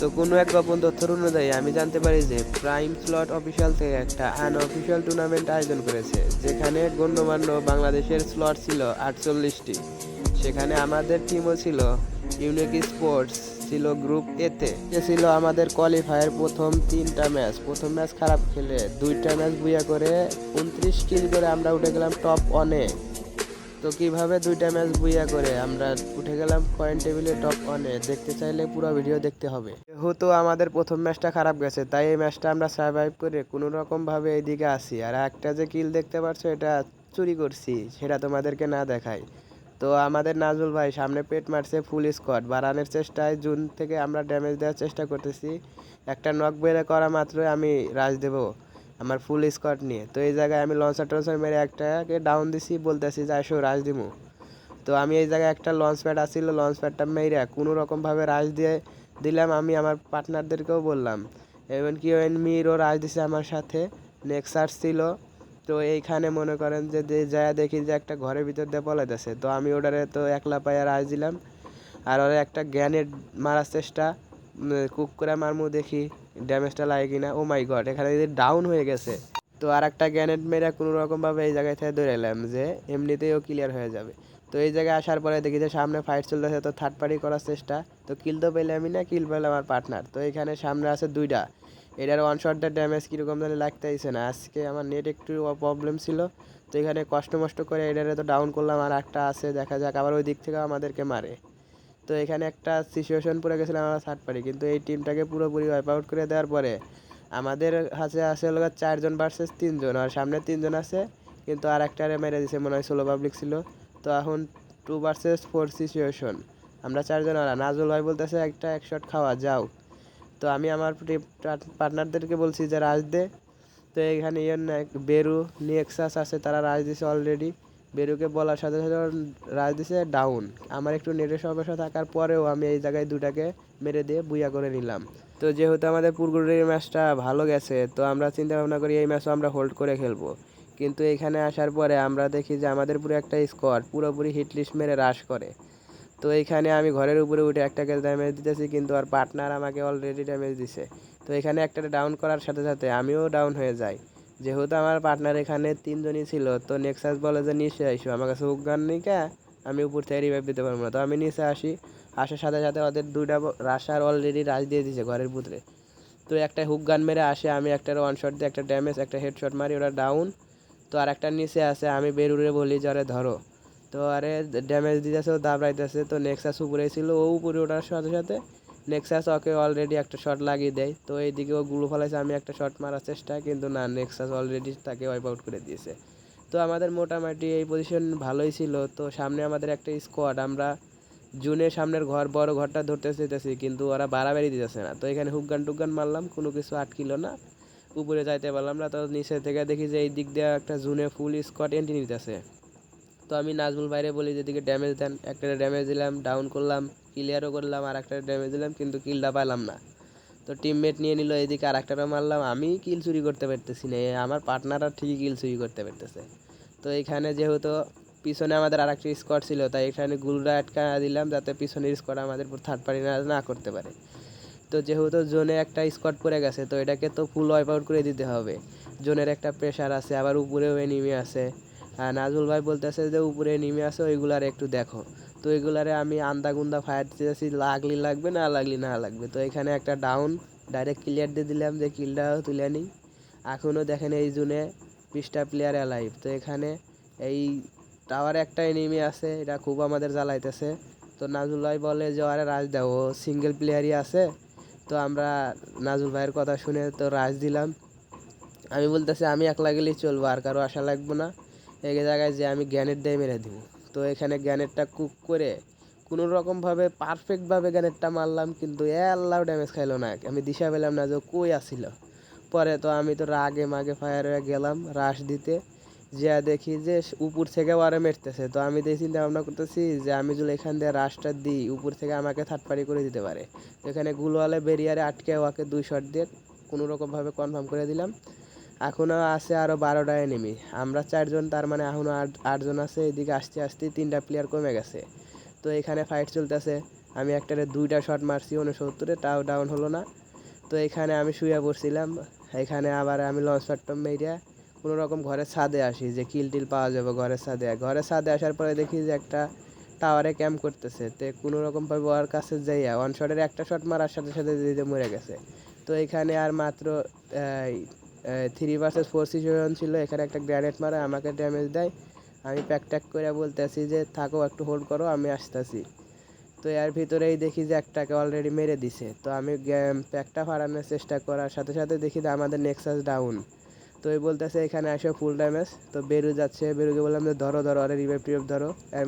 তো কোনো এক গোপন তথ্যের অনুযায়ী আমি জানতে পারি যে প্রাইম স্লট অফিসিয়াল থেকে একটা আনঅফিসিয়াল টুর্নামেন্ট আয়োজন করেছে, যেখানে গণ্যমান্য বাংলাদেশের স্লট ছিল আটচল্লিশটি। সেখানে আমাদের টিমও ছিল ইউনিক স্পোর্টস ছিল গ্রুপ এতে ছিল আমাদের কোয়ালিফায়ার প্রথম তিনটা ম্যাচ প্রথম ম্যাচ খারাপ খেলে দুইটা ম্যাচ বুয়া করে উনত্রিশ কিল করে আমরা উঠে গেলাম টপ অনে তো কীভাবে দুইটা ম্যাচ বুইয়া করে? আমরা উঠে গেলাম পয়েন্ট টেবিলে টপ ওয়ানে দেখতে চাইলে পুরো ভিডিও দেখতে হবে। যেহেতু আমাদের প্রথম ম্যাচটা খারাপ গেছে, তাই এই ম্যাচটা আমরা সার্ভাইভ করে কোনো রকম ভাবে এইদিকে আসি। আর একটা যে কিল দেখতে পাচ্ছ এটা চুরি করছি, সেটা তোমাদেরকে না দেখাই। তো আমাদের নাজুল ভাই সামনে পেট মারছে ফুল স্কোয়াড বাড়ানোর চেষ্টায় জুন থেকে আমরা ড্যামেজ দেওয়ার চেষ্টা করতেছি। একটা নক বেড়ে করা মাত্রই আমি রাজ দেবো। আমার ফুল স্কোয়াড নিয়ে। তো এই জায়গায় আমি লঞ্চার টঞ্চার মেরে একটাকে ডাউন দিছি, বলতেছি, যে আসো রাজ দিমু। তো আমি এই জায়গায় একটা লঞ্চ প্যাড আসছিল লঞ্চ প্যাডটা মেরে কোনো রকমভাবে রাজ দিয়ে দিলাম। আমি আমার পার্টনারদেরকেও বললাম এমনকি মিরও রাজ দিছে আমার সাথে নেক্সার ছিল। তো এইখানে মনে করেন যে যে দেখি যে একটা ঘরের ভিতর দিয়ে পলাইতেছে তো আমি ওটারে তো একলা পাইয়া রাজ দিলাম। আর ওরা একটা গ্যানেট মারার চেষ্টা কুক করে মারমু দেখি। ড্যামেজটা লাগে কিনা? ও মাই গড এখানে যদি ডাউন হয়ে গেছে। তো আর একটা গ্যানেট মেরে কোনো রকমভাবে এই জায়গায় থেকে ধরে এলাম যে এমনিতেই ও ক্লিয়ার হয়ে যাবে। তো এই জায়গায় আসার পরে দেখি যে সামনে ফাইট চলতেছে, তো থার্ড পার্টি করার চেষ্টা। তো কিল তো পেলে আমি না কিল পেলে আমার পার্টনার তো এখানে সামনে আছে দুইটা। এটার ওয়ান শট ড্যামেজ কীরকম জানি লাগতেইছে না। আজকে আমার নেট একটু প্রবলেম ছিল। তো এখানে কষ্ট মষ্ট করে এটারে তো ডাউন করলাম, আর একটা আছে, দেখা যাক আবার ওই দিক থেকে আমাদেরকে মারে। তো এখানে একটা সিচুয়েশন পড়ে গেছিলাম আমরা থার্ড পার্টি কিন্তু এই টিমটাকে পুরোপুরি ওয়াইপ আউট করে দেওয়ার পরে আমাদের হাতে আছে হলো চারজন ভার্সেস তিনজন আর সামনে তিনজন আছে, কিন্তু আর একটা মেরে দিছে, মনে হয় ষোলো পাবলিক ছিল। তো এখন টু ভার্সেস ফোর সিচুয়েশন আমরা চারজন আর নাজুল ভাই বলতেছে, একটা এক শট খাওয়া, যাও। তো আমি আমার পার্টনারদেরকে বলছি যে, রাজ দে। তো এখানে ইয়ের না বেরু নিয়েক্সাস আছে, তারা রাজ দিছে অলরেডি বেরুকে বলার সাথে সাথে রাজ দিছে ডাউন আমার একটু নেটের সমস্যা থাকার পরেও আমি এই জায়গায় দুটাকে মেরে দিয়ে বুইয়া করে নিলাম। তো যেহেতু আমাদের পুরগুড়ির ম্যাচটা ভালো গেছে, তো আমরা চিন্তা ভাবনা করি এই ম্যাচও আমরা হোল্ড করে খেলব। কিন্তু এখানে আসার পরে আমরা দেখি যে আমাদের পুরো একটা স্কোয়াড পুরোপুরি হিটলিস্ট মেরে রাশ করে। তো এইখানে আমি ঘরের উপরে উঠে একটা একটাকে ড্যামেজ দিতেছি, কিন্তু আর পার্টনার আমাকে অলরেডি ড্যামেজ দিছে। তো এখানে একটা ডাউন করার সাথে সাথে আমিও ডাউন হয়ে যাই। যেহেতু আমার পার্টনার এখানে তিনজনই ছিল, তো নেক্সাস বলে যে, নিচে আইসো, আমার কাছে নেই কা? আমি উপর থেকে রিভাইভ দিতে পারব না। তো আমি নিচে আসি, আসার সাথে সাথে ওদের দুইটা রাশার অলরেডি রাশ দিয়ে দিয়েছে ঘরের ভিতরে। তো একটা হুক গান মেরে আসে, আমি একটা ওয়ান শট দিয়ে একটা ড্যামেজ একটা হেডশট মারি, ওরা ডাউন তো আর একটা নিচে আসে, আমি বেরুরে বলি যে আরে ধরো। তো আরে ড্যামেজ দিতেছে, ও দাবড়াইতেছে। তো নেক্সাস উপরে ছিল, ও উপরে ওঠার সাথে সাথে নেক্সাস ওকে অলরেডি একটা শট লাগিয়ে দেয়। তো এইদিকে ও গুলো ফলাইছে, আমি একটা শট মারার চেষ্টা, কিন্তু না নেক্সাস অলরেডি তাকে ওয়াইপ আউট করে দিয়েছে। তো আমাদের মোটামুটি এই পজিশন ভালোই ছিল। তো সামনে আমাদের একটা স্কোয়াড আমরা জুনের সামনের ঘর, বড় ঘরটা ধরতে চাইতেছি, কিন্তু ওরা বাড়াবাড়ি দিতেছে না। তো এখানে হুকগান টুকগান মারলাম, কোনো কিছু আটকিল না। উপরে যাইতে পারলাম না, তো নিচে থেকে দেখি যে এই দিক দিয়ে একটা জুনে ফুল স্কোয়াড এন্ট্রি নিতেছে। তো আমি নাজমুল বাইরে বলি, যেদিকে ড্যামেজ দেন, একটা ড্যামেজ দিলাম ডাউন করলাম ক্লিয়ারও করলাম, আর একটা ড্যামেজ দিলাম, কিন্তু কিলটা পাইলাম না। তো টিমমেট নিয়ে নিল, এদিকে আর একটাটা মারলাম, আমি কিল চুরি করতে পারতেছি না আমার পার্টনাররা ঠিকই কিল চুরি করতে পারতেছে। তো এখানে যেহেতু পিছনে আমাদের আর একটা স্কোয়াড ছিল, তাই এখানে গুলরা আটকা দিলাম, যাতে পিছনের স্কোয়াড আমাদের উপর থার্ড পার্টি না না করতে পারে। তো যেহেতু জোনে একটা স্কোয়াড পড়ে গেছে, তো এটাকে তো ফুল ওয়াইপ আউট করে দিতে হবে। জোনের একটা প্রেশার আছে, আবার উপরেও এনিমি আছে। আর নাজুল ভাই বলতেছে যে, উপরে নেমে আসে ওইগুলার একটু দেখো। তো এগুলারে আমি আন্দা গুন্দা ফায়ার দিতেছি লাগলি লাগবে, না লাগলি না লাগবে। তো এখানে একটা ডাউন ডাইরেক্ট ক্লিয়ার দিয়ে দিলাম যে কিলটাও তুলে নিই। এখনও দেখেন এই জুনে বিশটা প্লেয়ার অ্যালাইভ তো এখানে এই টাওয়ারে একটা এনিমি আছে, এটা খুব আমাদের জ্বালাইতেছে। তো নাজুল ভাই বলে যে, আরে, রাজ দাও, ও সিঙ্গেল প্লেয়ারই আছে। তো আমরা নাজুল ভাইয়ের কথা শুনে তো রাজ দিলাম। আমি বলতেছি, আমি একলা গেলেই চলবো, আর কারও আশা লাগবে না। এই জায়গায় যে আমি গ্যানেট দিয়ে মেরে দিব। তো এখানে গ্যানেটটা কুক করে কোনো রকমভাবে পারফেক্টভাবে গ্যানেটটা মারলাম, কিন্তু এ আল্লাহ ড্যামেজ খাইলো না। আমি দিশা পেলাম না যে কই আসিল। পরে তো আমি তো রাগে মাগে ফায়ার হয়ে গেলাম, রাশ দিতে। যা দেখি যে উপর থেকে ওয়ারে মেরতেছে। তো আমি দেখি চিন্তা ভাবনা করতেছি যে আমি যদি এখান দিয়ে রাশটা দিই, উপর থেকে আমাকে পার্টি করে দিতে পারে। তো এখানে গুলওয়ালে বেরিয়ারে আটকে ওকে দুই শট দিয়ে কোনো রকমভাবে কনফার্ম করে দিলাম। এখনও আছে আরও বারোটা এনিমি আমরা চারজন, তার মানে এখনও আট, আটজন আছে, এদিকে আসতে আসতে তিনটা প্লেয়ার কমে গেছে। তো এখানে ফাইট চলতেছে। আমি একটারে দুইটা শট মারছি উনসত্তরে তাও ডাউন হলো না। তো এখানে আমি শুয়ে পড়ছিলাম। এখানে আবার আমি লঞ্চ প্যাডটা মেরিয়া কোনো রকম ঘরের ছাদে আসি যে কিল টিল পাওয়া যাবে ঘরের ছাদে। ঘরের ছাদে আসার পরে দেখি যে একটা টাওয়ারে ক্যাম্প করতেছে। তো কোনো রকমভাবে ওর কাছে যাইয়া ওয়ান শটের একটা শট মারার সাথে সাথে দিতে মরে গেছে। তো এখানে আর মাত্র থ্রি ভার্সেস ফোর সিচুয়েশন ছিল। এখানে একটা গ্র্যানেড মারে, আমাকে ড্যামেজ দেয়। আমি প্যাক ট্যাক করে বলতেছি যে, থাকো, একটু হোল্ড করো, আমি আসতেছি। তো এর ভিতরেই দেখি যে, একটাকে অলরেডি মেরে দিছে। তো আমি প্যাকটা ফাড়ানোর চেষ্টা করার সাথে সাথে দেখি যে, আমাদের নেক্সাস ডাউন তো এই বলতেছে, এখানে আসে ফুল ড্যামেজ তো বেরু যাচ্ছে, বেরুকে বললাম যে, ধরো ধরো আরে রিভাইভ টিভাইভ ধরো। এর